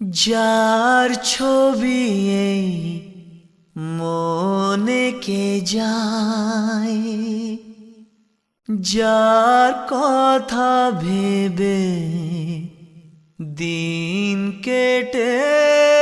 যার ছবি এই মনে যায়? যার কথা ভেবে দিন কেটে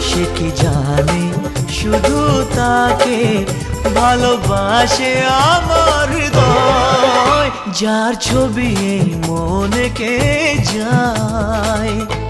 সে কি জানে? শুধু তাকে ভালোবাসে আমার যার ছবি মনে কে যায়?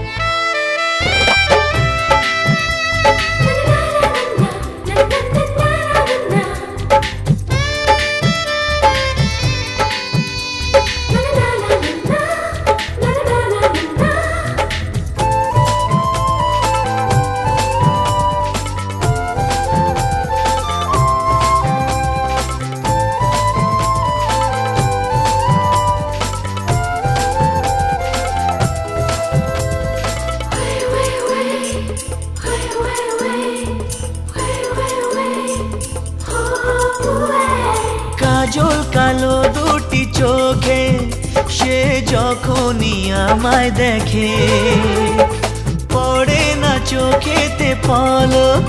কাজল কালো দুটি চোখে, সে যখনই আমায় দেখে। পড়ে না চোখেতে পলক,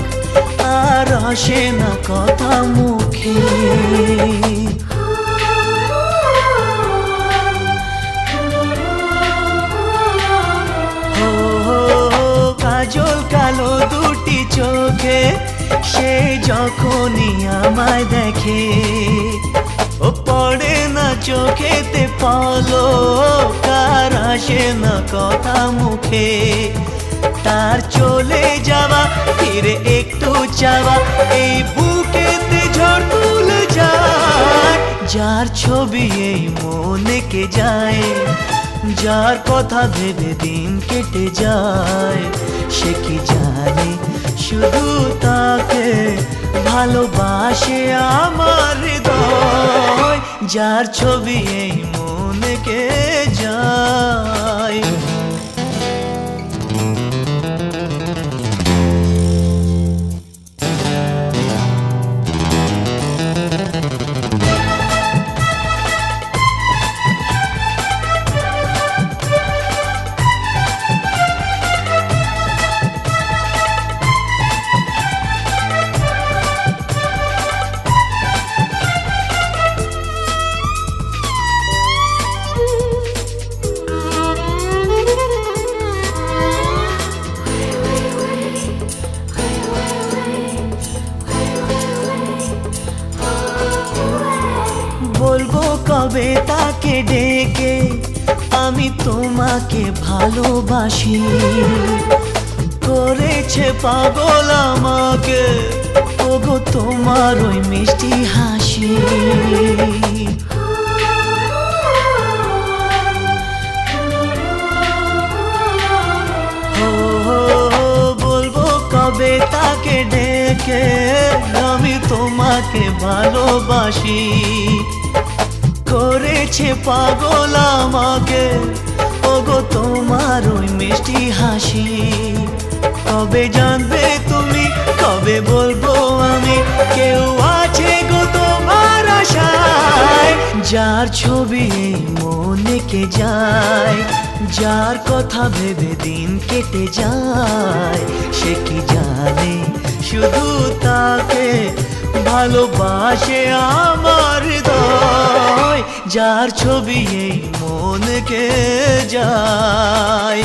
আর আসে না কথা মুখে। কাজল কালো দুটি চোখে, সে যখনই আমায় দেখে। ও পড়ে না চোখেতে পলো কার আসে না কথা মুখে। তার চলে যাওয়া, ফিরে একটু চাওয়া, এই বুকেতে ঝড় তুলে যায়। যার ছবি এই মনে কে যায়, যার কথা ভেবে দিন কেটে যায়। সে কি জানে, শুধু তাকে ভালোবাসে আমার হৃদয়। যার ছবি এই মনে কে যায়? কবে তাকে ডেকে আমি তোমাকে ভালোবাসি। করেছে পাগল আমাকে ওগো তোমার ওই মিষ্টি হাসি। বলব তাকে ডেকে, আমি তোমাকে ভালোবাসি। করেছে পাগল আমাকে। ওগো, তোমার ওই মিষ্টি হাসি। কবে জানবে তুমি, কবে বলব আমি? কেউ আছে গো তোমার আশায়। যার ছবি এই মনে কে যায়, যার কথা ভেবে দিন কেটে যায়, সে কি জানে? শুধু তাকে ভালোবাসে আমার দয় যার ছবি এই মনকে যায়।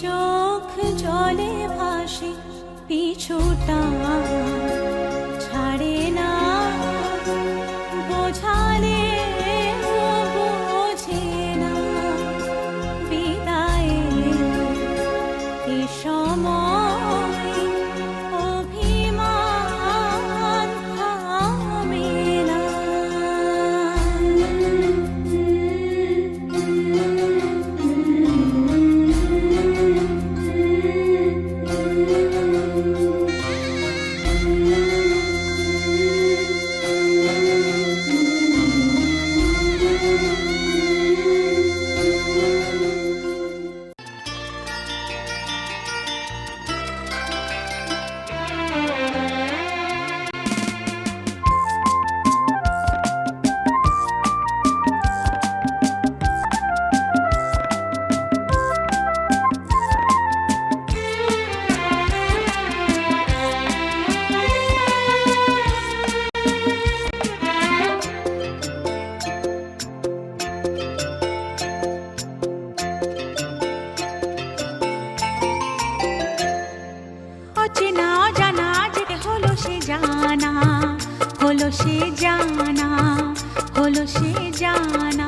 চোখ জলে ভাসে পিছুটা ছাড়ে না। বোঝালে বোঝে না বিদায় সময় হলো সে জানা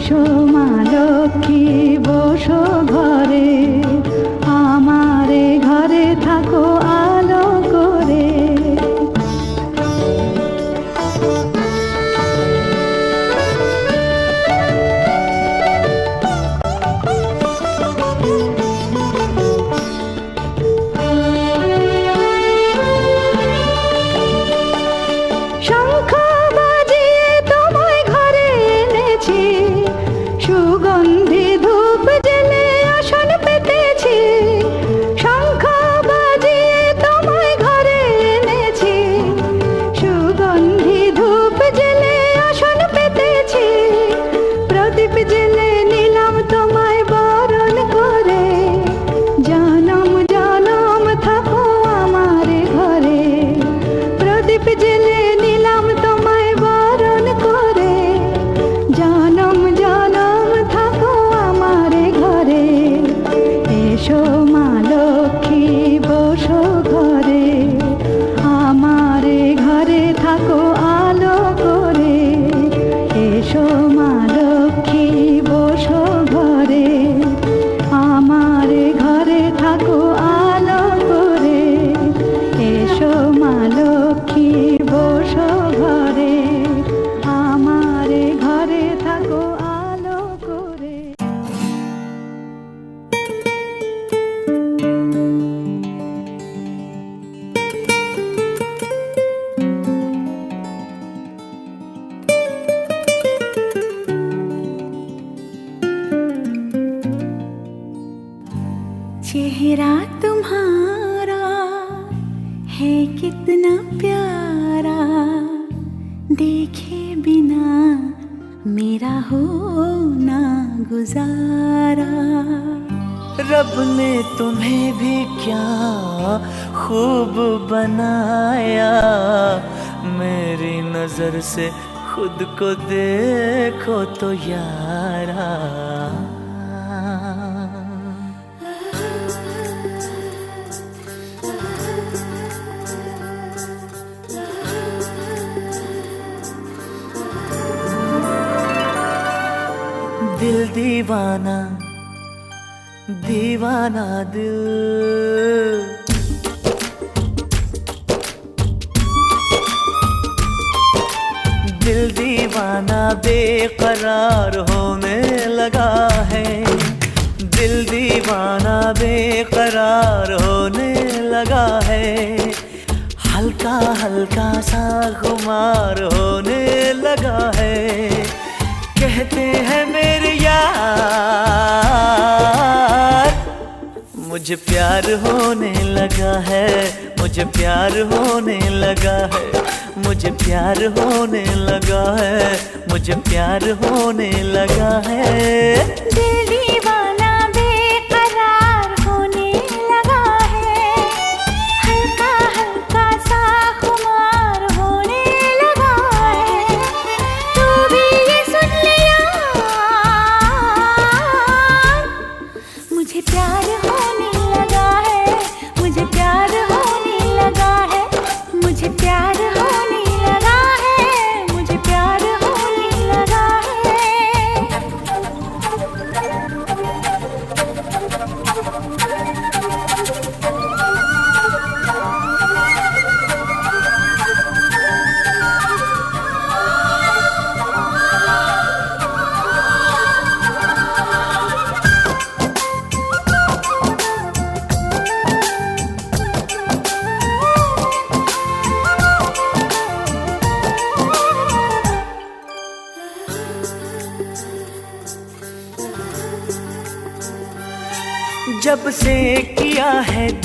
এসো মা লক্ষ্মী বসো। नज़र से खुद को देखो तो यारा। दिल दीवाना दीवाना दिल। दिल दीवाना बेकरार होने लगा है। दिल दीवाना बेकरार होने लगा है। हल्का हल्का सा खुमार होने लगा है। कहते हैं मेरे यार, मुझे प्यार होने लगा है, मुझे प्यार होने लगा है। मुझे प्यार होने लगा है मुझे प्यार होने लगा है। दिली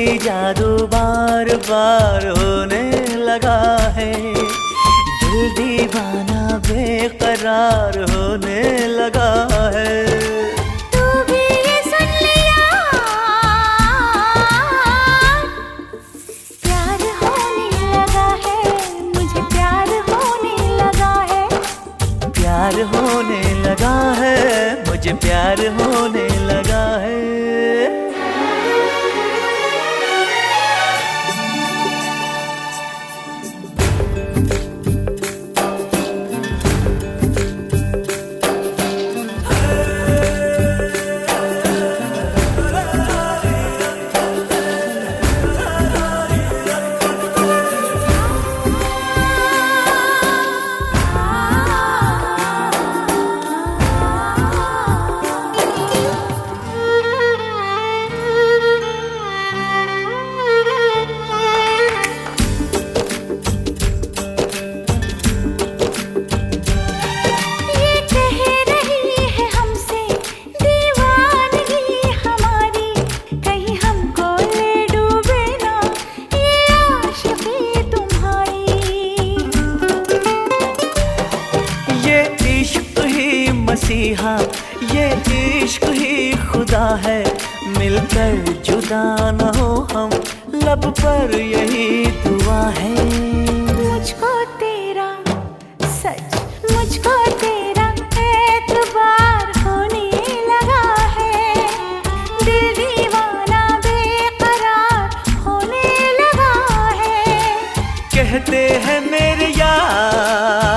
कोई जादू बार बार होने लगा है। दिल दीवाना बेकरार होने लगा है। ये इश्क ही मसीहा ये इश्क ही खुदा है। मिलकर जुदा न हो हम लब पर यही दुआ है। मुझको तेरा सच मुझको तेरा एतबार होने लगा है। दिल दीवाना बेकरार होने लगा है। कहते हैं मेरे यार